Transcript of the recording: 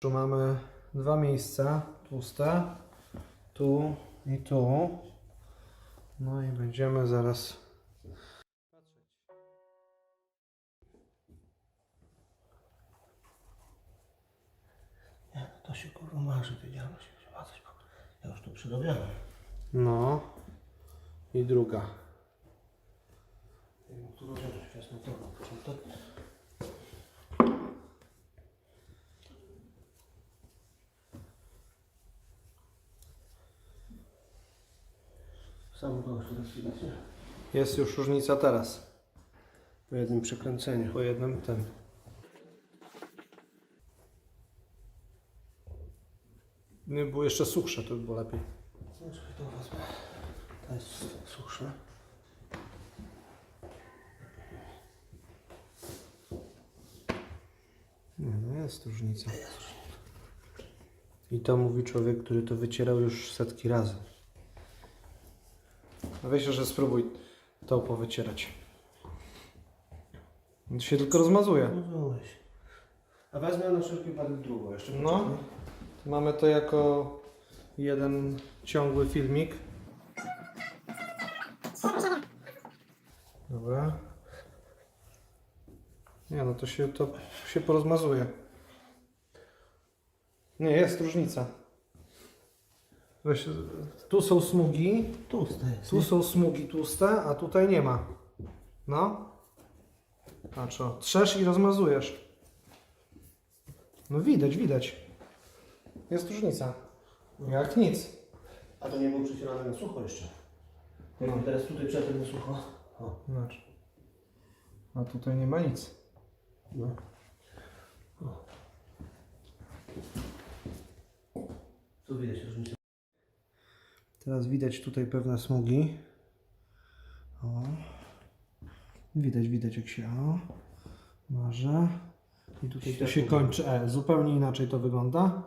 Tu mamy dwa miejsca tłuste, tu i tu. No i będziemy zaraz Nie, to się kurwa marzy, wiedziałem, że się mazać. bo Ja już tu przyrobiałem. No i druga. Nie wiem, którą rzecz wczesną to Sam go już teraz widać, nie? Jest już różnica teraz. Po jednym przekręceniu. Po jednym tym. Nie było jeszcze suchsze, to by było lepiej. Czekaj, to wezmę. To jest suchsze. Nie, no jest różnica. I to mówi człowiek, który to wycierał już setki razy. Weź jeszcze spróbuj to powycierać. To się tylko rozmazuje. Rozumiem. A wezmę na wszelki wypadek drugą jeszcze. No. poczekaj. Mamy to jako jeden ciągły filmik. Dobra. Nie, no to się to się porozmazuje. Nie, jest różnica. Weź, tu są smugi, Tłuste jest. tu są smugi tłuste, a tutaj nie ma. No. Patrz, o, trzesz i rozmazujesz. No widać, widać. Jest różnica. Jak nic. A to nie było przycierane na sucho jeszcze. No. teraz tutaj przetem na sucho. O, Zobacz. A tutaj nie ma nic. no. Tu widać różnicę. Teraz widać tutaj pewne smugi. O. Widać, widać jak się o. Marze. I tutaj to się kończy E. Zupełnie inaczej to wygląda.